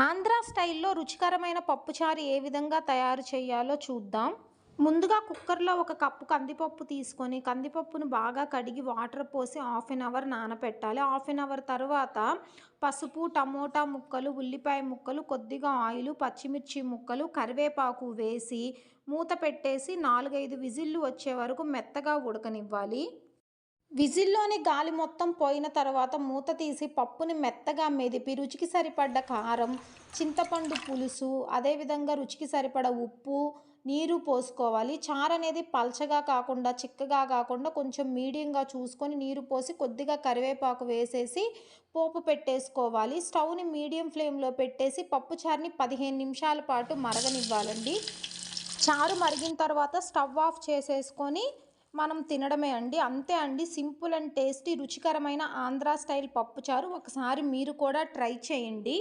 ఆంధ్ర స్టైల్లో రుచికరమైన పప్పుచారు ఏ విధంగా తయారు చేయాలో చూద్దాం. ముందుగా కుక్కర్లో ఒక కప్పు కందిపప్పు తీసుకొని కందిపప్పును బాగా కడిగి వాటర్ పోసి హాఫ్ అన్ అవర్ నానపెట్టాలి. హాఫ్ అన్ అవర్ తర్వాత పసుపు టమోటా ముక్కలు ఉల్లిపాయ ముక్కలు కొద్దిగా ఆయిల్ పచ్చిమిర్చి ముక్కలు కరివేపాకు వేసి మూత పెట్టేసి నాలుగైదు విజిల్లు వచ్చే వరకు మెత్తగా ఉడకనివ్వాలి. విజిల్లోని గాలి మొత్తం పోయిన తర్వాత మూత తీసి పప్పుని మెత్తగా మెదిపి రుచికి సరిపడ్డ కారం చింతపండు పులుసు అదేవిధంగా రుచికి సరిపడ ఉప్పు నీరు పోసుకోవాలి. చారు అనేది పల్చగా కాకుండా చిక్కగా కాకుండా కొంచెం మీడియంగా చూసుకొని నీరు పోసి కొద్దిగా కరివేపాకు వేసేసి పోపు పెట్టేసుకోవాలి. స్టవ్ని మీడియం ఫ్లేమ్లో పెట్టేసి పప్పు చారుని పదిహేను నిమిషాల పాటు మరగనివ్వాలండి. చారు మరిగిన తర్వాత స్టవ్ ఆఫ్ చేసేసుకొని మనం తినడమే అండి. అంతే అండి. సింపుల్ అండ్ టేస్టీ రుచికరమైన ఆంధ్రా స్టైల్ పప్పుచారు. ఒకసారి మీరు కూడా ట్రై చేయండి.